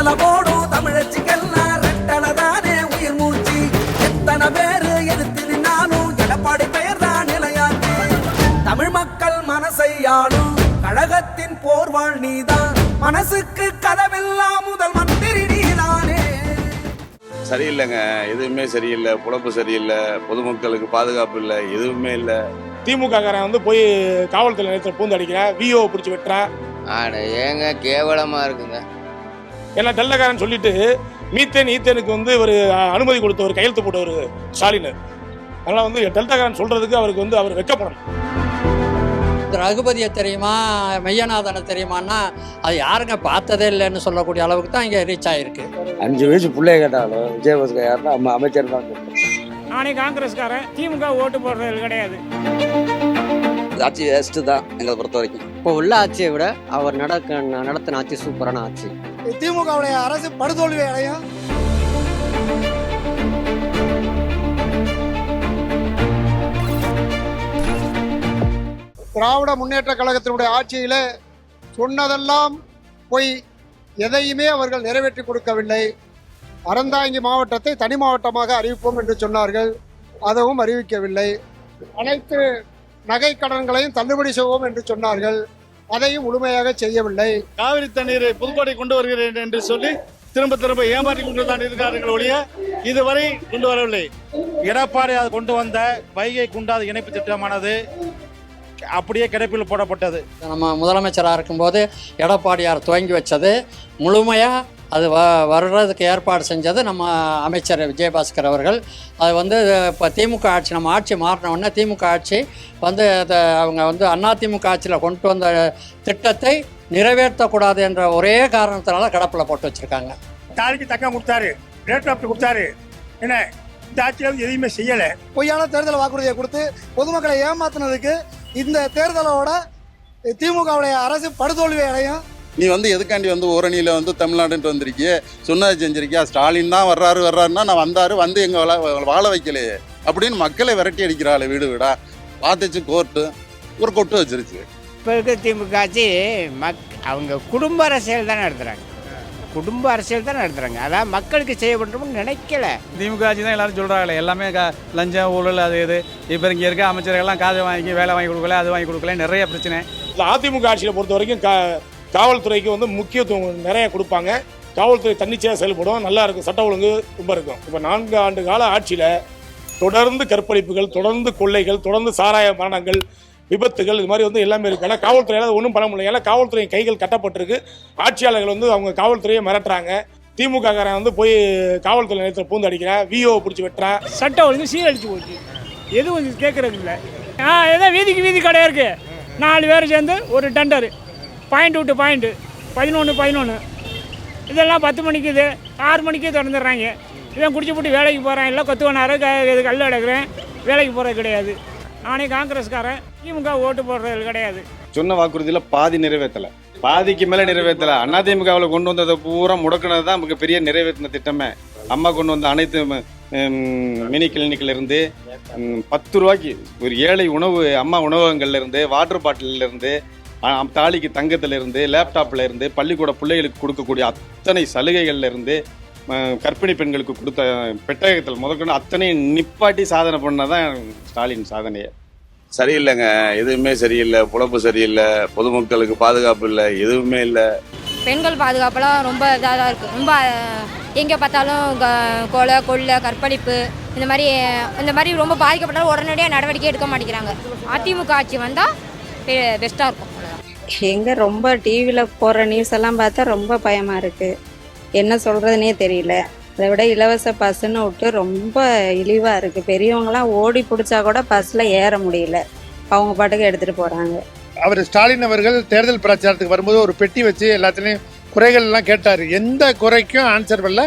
கட்டளை போடும் தமிழச்சிக்கெல்லாம் ரெட்டளை தானே உயிர் மூச்சு. எத்தனை பேரு எதிர்த்து நின்னாலும் எடப்பாடி பெயர் தான் நிலையாச்சு தமிழ் மக்கள் மனசை ஆளும் கழகத்தின் போர்வாள் நீதான். மனசுக்கு கதவெல்லாம் முதல் மந்திரி நீதானே. சரியில்லைங்க எதுவுமே சரியில்லை புழப்பு சரியில்லை பொதுமக்களுக்கு பாதுகாப்பு இல்லை எதுவுமே இல்லை. திமுக காரன் வந்து போய் காவல்துறை நிலையத்தில் பூந்து அடிக்கிறான் விஓ பிடிச்சி வெட்டுறான். ஆட ஏங்க கேவலமா இருக்குங்க. ஏன்னா டெல்லக்காரன் சொல்லிட்டு மீத்தேன் ஈத்தேனுக்கு வந்து ஒரு அனுமதி கொடுத்த ஒரு கையெழுத்து போட்ட ஒரு ஸ்டாலின். அதனால வந்து டெல்டாக்காரன் சொல்றதுக்கு அவருக்கு வந்து அவர் வெக்கப்படணும். ரகுபதியை தெரியுமா மெய்யநாதனை தெரியுமான்னா அது யாருங்க பார்த்ததே இல்லைன்னு சொல்லக்கூடிய அளவுக்கு தான் இங்கே ரீச் ஆகிருக்கு அஞ்சு வயசு பிள்ளைய கேட்டாலும் விஜயபாஸ்கர் யாருன்னா அம்மா அமைச்சர் தான் நானே காங்கிரஸ்காரன் திமுக ஓட்டு போடுறது கிடையாது. ஆட்சி வேஸ்ட்டு தான் எங்களை பொறுத்த வரைக்கும் இப்போ உள்ள ஆட்சியை விட அவர் நடக்க நடத்தின ஆட்சி சூப்பரான ஆட்சி. திமுகவுடைய அரசு படுதோல்வி அடையும். திராவிட முன்னேற்ற கழகத்தினுடைய ஆட்சியில சொன்னதெல்லாம் போய். எதையுமே அவர்கள் நிறைவேற்றி கொடுக்கவில்லை. அறந்தாங்கி மாவட்டத்தை தனி மாவட்டமாக அறிவிப்போம் என்று சொன்னார்கள். அதுவும் அறிவிக்கவில்லை. அனைத்து நகை கடன்களையும் தள்ளுபடி செய்வோம் என்று சொன்னார்கள். அதையும் முழுமையாக செய்யவில்லை. காவிரி தண்ணீரை புதுக்கோட்டை கொண்டு வருகிறேன் என்று சொல்லி திரும்ப திரும்ப ஏமாற்றி கொண்டு தான் இருக்கிறார்கள் ஒழிய இதுவரை கொண்டு வரவில்லை. எடப்பாடி அது கொண்டு வந்த வைகை குண்டாத இணைப்பு திட்டமானது அப்படியே கிடப்பில் போடப்பட்டது. நம்ம முதலமைச்சராக இருக்கும்போது எடப்பாடியார் துவங்கி வச்சது. முழுமையாக அது வ வர்றதுக்கு ஏற்பாடு செஞ்சது நம்ம அமைச்சர் விஜயபாஸ்கர் அவர்கள். அது வந்து இப்போ திமுக ஆட்சி நம்ம ஆட்சி மாறின உடனே திமுக ஆட்சி வந்து அதை அவங்க வந்து அதிமுக ஆட்சியில் கொண்டு வந்த திட்டத்தை நிறைவேற்றக்கூடாது என்ற ஒரே காரணத்தினால கடப்பில் போட்டு வச்சுருக்காங்க. தாலிக்கு தக்கம் கொடுத்தாரு. ரேட் ஆஃப் கொடுத்தாரு. என்ன? இந்த ஆட்சியில் எதையுமே செய்யலை. பொய்யான தேர்தல் வாக்குறுதியை கொடுத்து பொதுமக்களை ஏமாத்துனதுக்கு இந்த தேர்தலோட திமுகவுடைய அரசு படுதோல்வி அடையும். நீ வந்து எதுக்காண்டி வந்து ஓரணியில் வந்து தமிழ்நாடுன்ட்டு வந்திருக்கியே? சொன்னது செஞ்சிருக்கியா? ஸ்டாலின் தான் வர்றாரு வர்றாருன்னா நான் வந்தாரு வந்து எங்க வாழ வாழ வைக்கலையே. அப்படின்னு மக்களை விரட்டி அடிக்கிறாள் வீடு வீடா. பார்த்துச்சு கோர்ட்டு ஒரு கொட்டு வச்சிருச்சு. இப்போ இருக்க திமுக ஆட்சி மக் அவங்க குடும்ப அரசியல் தான் நடத்துகிறாங்க குடும்ப அரசியல் தான் நடத்துகிறாங்க அதான் மக்களுக்கு செய்ய பண்ணுறோம்னு நினைக்கல. திமுக ஆட்சி தான் எல்லாரும் சொல்கிறாங்களே எல்லாமே க- லஞ்சம் ஊழல் அது இது. இப்போ இங்கே இருக்க அமைச்சர்கள்லாம் காசு வாங்கி வேலை வாங்கி கொடுக்கல அது வாங்கி கொடுக்கல நிறைய பிரச்சனை. இந்த அதிமுக ஆட்சியை பொறுத்த வரைக்கும் கா காவல்துறைக்கு வந்து முக்கியத்துவம் நிறைய கொடுப்பாங்க. காவல்துறை தன்னிச்சையாக செயல்படும் நல்லா இருக்கும் சட்ட ஒழுங்கு ரொம்ப இருக்கும். இப்போ நான்கு ஆண்டு கால ஆட்சியில் தொடர்ந்து கற்பழிப்புகள் தொடர்ந்து கொள்ளைகள் தொடர்ந்து சாராய மரணங்கள் விபத்துகள் இது மாதிரி வந்து எல்லாமே இருக்குது ஆனால் காவல்துறையால் ஒன்றும் பண்ண முடியல. ஏன்னா காவல்துறை கைகள் கட்டப்பட்டிருக்கு. ஆட்சியாளர்கள் வந்து அவங்க காவல்துறையை மிரட்டுறாங்க. திமுக காரன் வந்து போய் காவல்துறை நிலையத்தில் பூந்து அடிக்கிறான் விஓ பிடிச்சி வெட்டுறான் சட்டம் ஒழுங்கு சீரழிச்சு போச்சு. எதுவும் வந்து கேட்கறது இல்லை. ஆ ஏதோ வீதிக்கு வீதி கடை இருக்கு. நாலு பேர் சேர்ந்து ஒரு டெண்டர். பாயிண்ட் விட்டு பாயிண்ட்டு பதினொன்று பதினொன்று இதெல்லாம் பத்து மணிக்கு இது. ஆறு மணிக்கே திறந்துடுறாங்க. இவன் குடிச்சு போட்டு வேலைக்கு போகிறான் இல்லை கொத்துவனாரு க இது கல் எடுக்கிறேன் வேலைக்கு போகிறது கிடையாது. நானே காங்கிரஸ்காரன். திமுக ஓட்டு போடுறது கிடையாது. சொன்ன வாக்குறுதியில் பாதி நிறைவேற்றலை. பாதிக்கு மேலே நிறைவேற்றலை. அதிமுகவில் கொண்டு வந்ததை பூரா முடக்கினது தான் மிகப்பெரிய நிறைவேற்றின திட்டமே. அம்மா கொண்டு வந்த அனைத்து மினி கிளினிக்ல இருந்து பத்து ரூபாய்க்கு ஒரு ஏழை உணவு அம்மா உணவகங்கள்ல இருந்து வாட்டர் பாட்டில்ல இருந்து தாலிக்கு தங்கத்துல இருந்து லேப்டாப்ல இருந்து பள்ளிக்கூட பிள்ளைகளுக்கு கொடுக்கக்கூடிய அத்தனை சலுகைகள்ல இருந்து கர்ப்பிணி பெண்களுக்கு கொடுத்த பெட்டகத்தில் முதற்கொண்டு அத்தனை நிப்பாட்டி சாதனை பண்ணதான் ஸ்டாலின் சாதனையை. சரியில்லைங்க எதுவுமே சரியில்லை புழப்பு சரியில்லை பொதுமக்களுக்கு பாதுகாப்பு இல்லை எதுவுமே இல்லை. பெண்கள் பாதுகாப்பெல்லாம் ரொம்ப இதாக தான் இருக்குது ரொம்ப எங்கே பார்த்தாலும் க- கொலை கொள்ளை கற்பழிப்பு இந்த மாதிரி இந்த மாதிரி ரொம்ப பாதிக்கப்பட்டாலும் உடனடியாக நடவடிக்கை எடுக்க மாட்டேங்கிறாங்க. அதிமுக ஆட்சி வந்தால் பெஸ்ட்டாக இருக்கும். எங்கே ரொம்ப டிவியில் போடுற நியூஸ் எல்லாம் பார்த்தா ரொம்ப பயமாக இருக்குது என்ன சொல்கிறதுனே தெரியல. அதை விட இலவச பஸ்ஸுன்னு விட்டு ரொம்ப இழிவாக இருக்குது பெரியவங்களாம் ஓடி பிடிச்சா கூட பஸ்ஸில் ஏற முடியல. அவங்க பாட்டுக்கு எடுத்துகிட்டு போகிறாங்க அவர் ஸ்டாலின் அவர்கள் தேர்தல் பிரச்சாரத்துக்கு வரும்போது ஒரு பெட்டி வச்சு எல்லாத்துலேயும் குறைகள் எல்லாம் கேட்டார். எந்த குறைக்கும் ஆன்சர் பண்ணல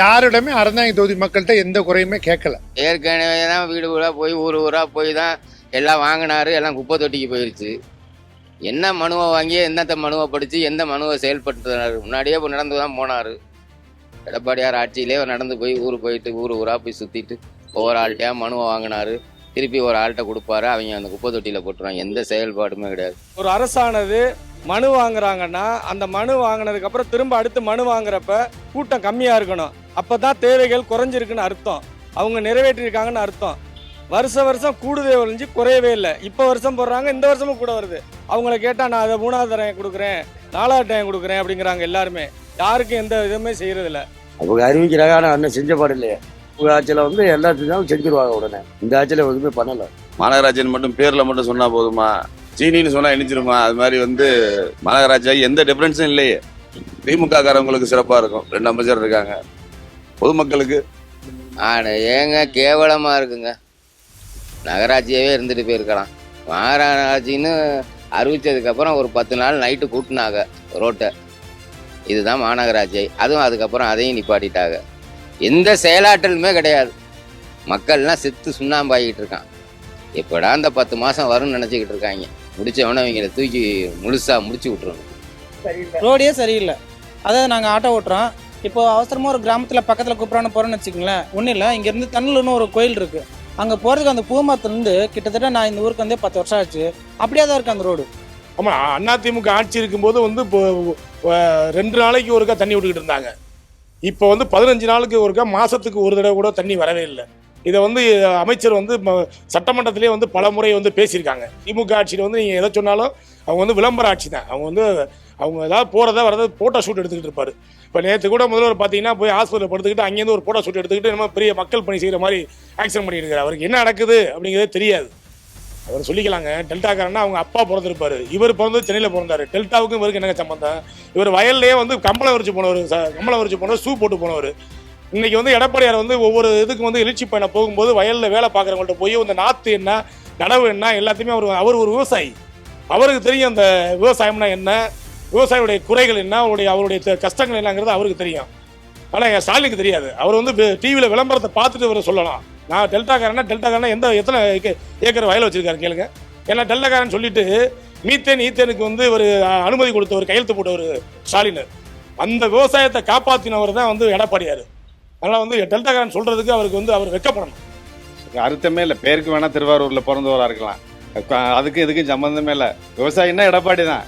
யாரிடமே அறந்தாங்கி தொகுதி மக்கள்கிட்ட எந்த குறையுமே கேட்கல. ஏற்கனவே தான் வீடு வீடாக போய் ஊர் ஊராக போய் தான் எல்லாம் வாங்கினாரு. எல்லாம் குப்பை தொட்டிக்கு போயிருச்சு. என்ன மனுவை வாங்கி என்னத்த மனுவை படித்து எந்த மனுவை செயல்படுத்துறாரு முன்னாடியே நடந்து தான் போனார். எடப்பாடியார் ஆட்சியிலே அவர் நடந்து போய் ஊர் போயிட்டு ஊர் ஊராக போய் சுற்றிட்டு ஒவ்வொரு ஆள்கிட்டயா மனுவை வாங்கினாரு? திருப்பி ஒரு ஆள்கிட்ட கொடுப்பாரு அவங்க அந்த குப்பை தொட்டியில் போட்டுருவாங்க. எந்த செயல்பாடுமே கிடையாது. ஒரு அரசானது மனு வாங்குறாங்கன்னா அந்த மனு வாங்கினதுக்கப்புறம் திரும்ப அடுத்து மனு வாங்குறப்ப கூட்டம் கம்மியாக இருக்கணும். அப்போ தான் தேவைகள் குறைஞ்சிருக்குன்னு அர்த்தம். அவங்க நிறைவேற்றிருக்காங்கன்னு அர்த்தம். வருஷ வருஷம் கூடுதே ஒழிஞ்சு குறையவே இல்லை. இப்போ வருஷம் போடுறாங்க இந்த வருஷமும் கூட வருது. அவங்கள கேட்டால் நான் அதை மூணாவது தரம் கொடுக்குறேன் நாலாவது டைம் கொடுக்குறேன் அப்படிங்கிறாங்க எல்லாருமே. யாருக்கும் எந்த இதுவுமே செய்யறதில்ல. அவங்க அறிவிக்கிறாங்க ஆனால் அண்ணன் செஞ்ச பாடு இல்லையே. உங்க ஆட்சியில் வந்து எல்லாத்தையும் செஞ்சிருவாங்க உடனே. இந்த ஆட்சியில் எதுவுமே பண்ணலை. மாநகராட்சின்னு மட்டும் பேர்ல மட்டும் சொன்னா போதுமா? சீனின்னு சொன்னா இணைஞ்சிருமா? அது மாதிரி வந்து மாநகராட்சி எந்த டிஃபரன்ஸும் இல்லையே. திமுக காரவங்களுக்கு சிறப்பா இருக்கும். ரெண்டு அமைச்சர் இருக்காங்க. பொதுமக்களுக்கு. ஆட ஏங்க கேவலமாக இருக்குங்க. நகராட்சியாகவே இருந்துட்டு போயிருக்கலாம். மாநகராட்சின்னு அறிவிச்சதுக்கப்புறம் ஒரு பத்து நாள் நைட்டு கூட்டினாங்க ரோட்டை. இதுதான் மாநகராட்சி அதுவும் அதுக்கப்புறம் அதையும் நிப்பாட்டிட்டாங்க. எந்த செயலாற்றலுமே கிடையாது. மக்கள்லாம் செத்து சுண்ணாம்பாகிட்டு இருக்கான். எப்படா இந்த பத்து மாதம் வரும்னு நினச்சிக்கிட்டு இருக்காங்க. முடிச்சவொடனே அவங்கள தூக்கி முழுசாக முடிச்சு விட்ருணும் ரோடே சரியில்லை. அதாவது நாங்கள் ஆட்டோ ஓட்டுறோம். இப்போ அவசரமாக ஒரு கிராமத்தில் பக்கத்தில் கூப்பிட்றான்னு போகிறோன்னு வச்சுக்கோங்களேன். ஒன்றும் இல்லை இங்கேருந்து தண்ணில்னு ஒரு கோயில் இருக்குது அங்கே போகிறதுக்கு அந்த பூமாத்துலேருந்து கிட்டத்தட்ட நான் இந்த ஊருக்கு வந்தே பத்து வருஷம் ஆச்சு. அப்படியே தான் இருக்குது அந்த ரோடு. ஆமாம் அதிமுக ஆட்சி இருக்கும்போது வந்து இப்போ ரெண்டு நாளைக்கு ஒருக்கா தண்ணி விட்டுக்கிட்டு இருந்தாங்க. இப்போ வந்து பதினஞ்சு நாளுக்கு ஒருக்கா மாதத்துக்கு ஒரு தடவை கூட தண்ணி வரவே இல்லை. இதை வந்து அமைச்சர் வந்து ம- சட்டமன்றத்திலே வந்து பல முறை வந்து பேசியிருக்காங்க. திமுக ஆட்சியில் வந்து நீங்கள் எதை சொன்னாலும் அவங்க வந்து விளம்பர ஆட்சி தான். அவங்க வந்து அவங்க ஏதாவது போகிறதா வரதா ஃபோட்டோ ஷூட் எடுத்துக்கிட்டு இருப்பார். இப்போ நேற்று கூட முதல்வர் பார்த்தீங்கன்னா போய் ஹாஸ்பிட்டலில் படுத்துக்கிட்டு அங்கேருந்து ஒரு ஃபோட்டோ ஷூட் எடுத்துக்கிட்டு நம்ம பெரிய மக்கள் பணி செய்கிற மாதிரி ஆக்ஷன் பண்ணிட்டு இருக்காரு. அவருக்கு என்ன நடக்குது அப்படிங்கிறதே தெரியாது. அவர் சொல்லிக்கலாங்க. டெல்டாக்காரன்னா அவங்க அப்பா பிறந்திருப்பாரு. இவர் பிறந்து சென்னையில் பிறந்தாரு. டெல்டாவுக்கும் இவருக்கு என்னங்க சம்பந்தம்? இவர் வயல்லையே வந்து கம்பளம் வரிச்சு போனவர் ச- கம்பளம் வரிச்சு போனவர் ஷூ போட்டு போனவர். இன்னைக்கு வந்து எடப்பாடியார் வந்து ஒவ்வொரு இதுக்கு வந்து எழுச்சி பயணம் போகும்போது வயலில் வேலை பார்க்குறவங்கள்ட்ட போய் இந்த நாற்று என்ன நடவு என்ன எல்லாத்தையுமே அவர் அவர் ஒரு விவசாயி. அவருக்கு தெரியும் அந்த விவசாயம்னா என்ன விவசாயியுடைய குறைகள் என்ன அவருடைய அவருடைய கஷ்டங்கள் என்னங்கிறது அவருக்கு தெரியும். ஆனால் என் ஸ்டாலினுக்கு தெரியாது. அவர் வந்து டிவியில் விளம்பரத்தை பார்த்துட்டு அவர் சொல்லலாம். நான் டெல்டாக்காரனா டெல்டாக்காரனா எந்த எத்தனை ஏக்கர் வயல் வச்சிருக்காரு கேளுங்க. ஏன்னா டெல்டாக்காரன் சொல்லிட்டு மீத்தேன் ஈத்தேனுக்கு வந்து ஒரு அனுமதி கொடுத்த ஒரு கையெழுத்து போட்டவர் ஸ்டாலின். அந்த விவசாயத்தை காப்பாற்றினவர் தான் வந்து எடப்பாடியார். அதனால் வந்து டெல்டாக்காரன் சொல்றதுக்கு அவருக்கு வந்து அவர் வெக்கப்படணும். அர்த்தமே இல்லை. பேருக்கு வேணால் திருவாரூரில் பிறந்தவராக இருக்கலாம். அதுக்கு இதுக்கும் சம்மந்தமே இல்லை. விவசாயின்னா எடப்பாடி தான்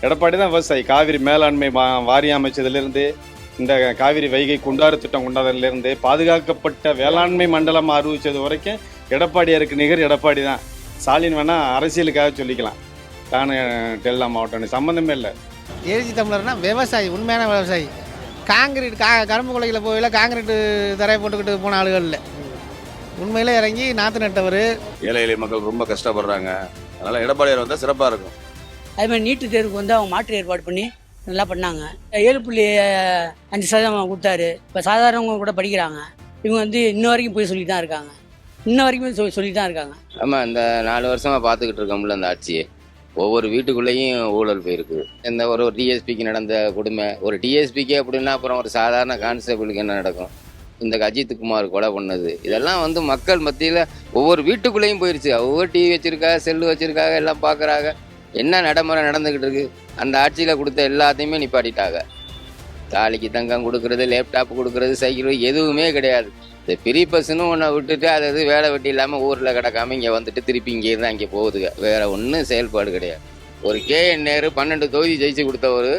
எடப்பாடி தான் விவசாயி. காவிரி மேலாண்மை வா- வாரியம் அமைச்சதுலேருந்து இந்த காவிரி வைகை குண்டாறு திட்டம் கொண்டாடுறதுலேருந்து பாதுகாக்கப்பட்ட வேளாண்மை மண்டலம் அறிவிச்சது வரைக்கும் எடப்பாடியாருக்கு நிகர் எடப்பாடி தான். ஸ்டாலின் வேணா அரசியலுக்காக சொல்லிக்கலாம். தானே டெல்லா மாவட்டம் சம்பந்தமே இல்லை. எழுச்சி தமிழர்னா விவசாயி உண்மையான விவசாயி. காங்கிரீட் கா கரும்பு கொலையில் போயில காங்கிரீட் தரையை போட்டுக்கிட்டு போன ஆளுகள் இல்லை. உண்மையில இறங்கி நாற்று நட்டவர். ஏழை எளிய மக்கள் ரொம்ப கஷ்டப்படுறாங்க. அதனால எடப்பாடியார் வந்தா சிறப்பா இருக்கும். அதே மாதிரி நீட்டு தேர்வுக்கு வந்து அவங்க மாற்று ஏற்பாடு பண்ணி நல்லா பண்ணாங்க. ஏழு புள்ளி அஞ்சு சதவீதம் கொடுத்தாரு. இப்போ சாதாரணவங்க கூட படிக்கிறாங்க. இவங்க வந்து இன்ன வரைக்கும் போய் சொல்லி தான் இருக்காங்க. இன்ன வரைக்கும் சொல்லி சொல்லி தான் இருக்காங்க. ஆமாம் இந்த நாலு வருஷமாக பார்த்துக்கிட்டு இருக்கோம்ல அந்த ஆட்சியை. ஒவ்வொரு வீட்டுக்குள்ளேயும் ஊழல் போயிருக்கு. இந்த ஒரு டிஎஸ்பிக்கு நடந்த கொடுமை. ஒரு டிஎஸ்பிக்கு அப்படின்னா அப்புறம் ஒரு சாதாரண கான்ஸ்டபிளுக்கு என்ன நடக்கும்? இந்த அஜித் குமார் கொலை பண்ணது. இதெல்லாம் வந்து மக்கள் மத்தியில் ஒவ்வொரு வீட்டுக்குள்ளேயும் போயிருச்சு. ஒவ்வொரு டிவி வச்சிருக்கா செல்லு வச்சிருக்காங்க எல்லாம் பார்க்குறாங்க என்ன நடைமுறை நடந்துக்கிட்டு இருக்கு? அந்த ஆட்சியில் கொடுத்த எல்லாத்தையுமே நிப்பாட்டிட்டாங்க. தாலிக்கு தங்கம் கொடுக்கறது லேப்டாப் கொடுக்கறது சைக்கிள் எதுவுமே கிடையாது. இந்த ஃப்ரீ பஸ்ஸுன்னு ஒன்றை விட்டுட்டு அது இது வேலை வெட்டி இல்லாமல் ஊரில் கிடக்காம இங்கே வந்துட்டு திருப்பி இங்கே தான் அங்கே போகுதுங்க வேற ஒன்றும் செயல்பாடு கிடையாது. ஒரு கே என் நேரு பன்னெண்டு தொகுதி ஜெயிச்சு கொடுத்தவர்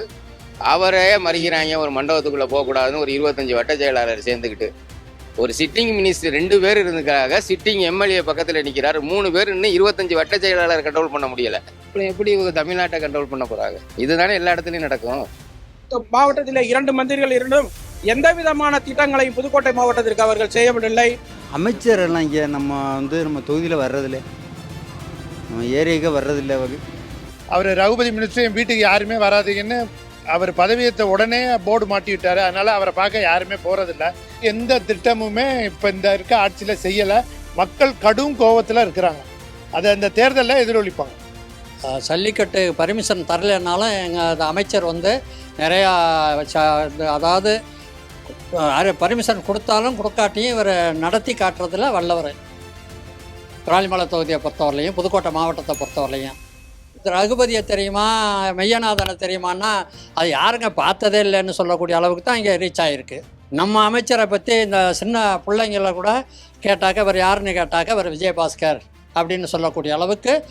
அவரே மறிக்கிறாங்க ஒரு மண்டபத்துக்குள்ளே போகக்கூடாதுன்னு ஒரு இருபத்தஞ்சி வட்ட செயலாளர் சேர்ந்துக்கிட்டு ஒரு சிட்டிங் மினிஸ்டர் ரெண்டு பேர் இருந்துக்காக சிட்டிங் எம்எல்ஏ பக்கத்தில் நிற்கிறாரு மூணு பேர் இன்னும் இருபத்தஞ்சி வட்ட செயலாளர் கண்ட்ரோல் பண்ண முடியல. அப்புறம் எப்படி இவங்க தமிழ்நாட்டை கண்ட்ரோல் பண்ண போகிறாங்க இதுதானே எல்லா இடத்துலையும் நடக்கும். மாவட்டத்தில் இரண்டு மந்திரிகள் இருந்தும் எந்த விதமான திட்டங்களையும் புதுக்கோட்டை மாவட்டத்திற்கு அவர்கள் செய்யவில்லை அமைச்சர் எல்லாம் இங்கே நம்ம வந்து நம்ம தொகுதியில் வர்றதில்ல. நம்ம ஏரியாவுக்கு வர்றதில்லை அவர் அவர் ரகுபதி மினிஸ்டர் என் வீட்டுக்கு யாருமே வராதீங்கன்னு அவர் பதவியேற்ற உடனே போர்டு மாட்டி விட்டாரு அதனால அவரை பார்க்க யாருமே போறதில்ல. எந்த திட்டமுமே இப்போ இந்த இருக்க ஆட்சியில் செய்யலை. மக்கள் கடும் கோபத்தில் இருக்கிறாங்க. அதை அந்த தேர்தலில் எதிரொலிப்பாங்க. ஜல்லிக்கட்டு பர்மிஷன் தரலைன்னாலும் எங்கள் அமைச்சர் வந்து நிறையா அதாவது பர்மிஷன் கொடுத்தாலும் கொடுக்காட்டியும் இவர் நடத்தி காட்டுறதுல வல்லவர். விராலிமலை தொகுதியை பொறுத்தவரையிலையும் புதுக்கோட்டை மாவட்டத்தை பொறுத்தவரையிலையும். ரகுபதியை தெரியுமா மெய்யநாதனை தெரியுமான்னா அது யாருங்க பார்த்ததே இல்லைன்னு சொல்லக்கூடிய அளவுக்கு தான் இங்கே ரீச் ஆகிருக்கு நம்ம அமைச்சரை பற்றி இந்த சின்ன பிள்ளைங்கள கூட கேட்டாக்க இவர் யாருன்னு கேட்டாக்க இவர் விஜயபாஸ்கர் அப்படின்னு சொல்லக்கூடிய அளவுக்கு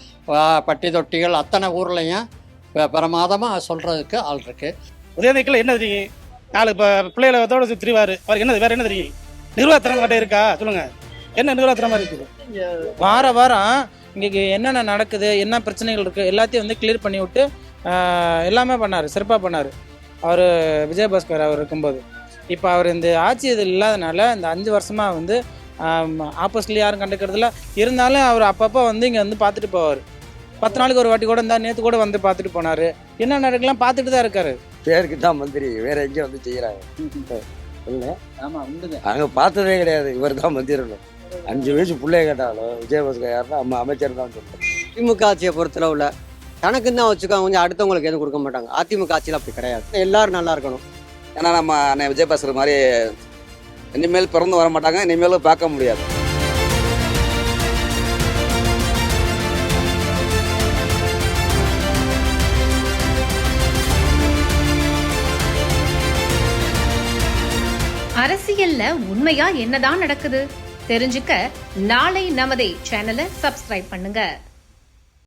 பட்டி தொட்டிகள் அத்தனை ஊர்லேயும் ப- பிரமாதமாக சொல்கிறதுக்கு ஆள் இருக்குது உதயநிதிக்குள்ள என்ன தெரியும்? நாலு இப்போ பிள்ளைகளோட திரிவார். அவருக்கு என்ன வேற என்ன தெரியும்? நிர்வாகத்திறன் கிட்ட இருக்கா? சொல்லுங்க. என்ன நிர்வாகத்திறமா இருக்குது? வார வாரம் இங்கே என்னென்ன நடக்குது என்ன பிரச்சனைகள் இருக்குது எல்லாத்தையும் வந்து கிளியர் பண்ணி விட்டு எல்லாமே பண்ணார் சிறப்பாக பண்ணார். அவர் விஜயபாஸ்கர் அவர் இருக்கும்போது. இப்போ அவர் இந்த ஆட்சி இது இல்லாதனால இந்த அஞ்சு வருஷமாக வந்து ஆப்போசிட்ல யாரும் கண்டுக்கிறதுல இருந்தாலும் அவர் அப்பப்போ வந்து இங்கே வந்து பார்த்துட்டு போவார். பத்து நாளுக்கு ஒரு வாட்டி கூட இருந்தா நேற்று கூட வந்து பார்த்துட்டு போனார். என்ன நடக்கலாம் பார்த்துட்டு தான் இருக்காரு. பேருக்கு தான் மந்திரி. வேற எங்கேயும் வந்து செய்கிறாங்க இல்லை. ஆமாம் உண்டுங்க. அங்கே பார்த்ததே கிடையாது. இவர் தான் மந்திரணும் அஞ்சு வயசு பிள்ளைய கேட்டாலும் விஜயபாஸ்கர் யாருன்னா அம்மா அமைச்சர் தான் சொல்லுவோம் திமுக ஆட்சியை பொறுத்தளவில் தனக்குன்னு தான் வச்சுக்காங்க. கொஞ்சம் அடுத்தவங்களுக்கு எதுவும் கொடுக்க மாட்டாங்க. அதிமுக ஆட்சியில் அப்படி கிடையாது. எல்லாரும் நல்லா இருக்கணும். ஏன்னா நம்ம அண்ணன் விஜயபாஸ்கர் மாதிரி இனிமேல் பிறந்து வர மாட்டாங்க இனிமேலும் பார்க்க முடியாது. அரசியல்ல உண்மையா என்னதான் நடக்குது? தெரிஞ்சுக்க நாளை நமதே சேனலை சப்ஸ்கிரைப் பண்ணுங்க.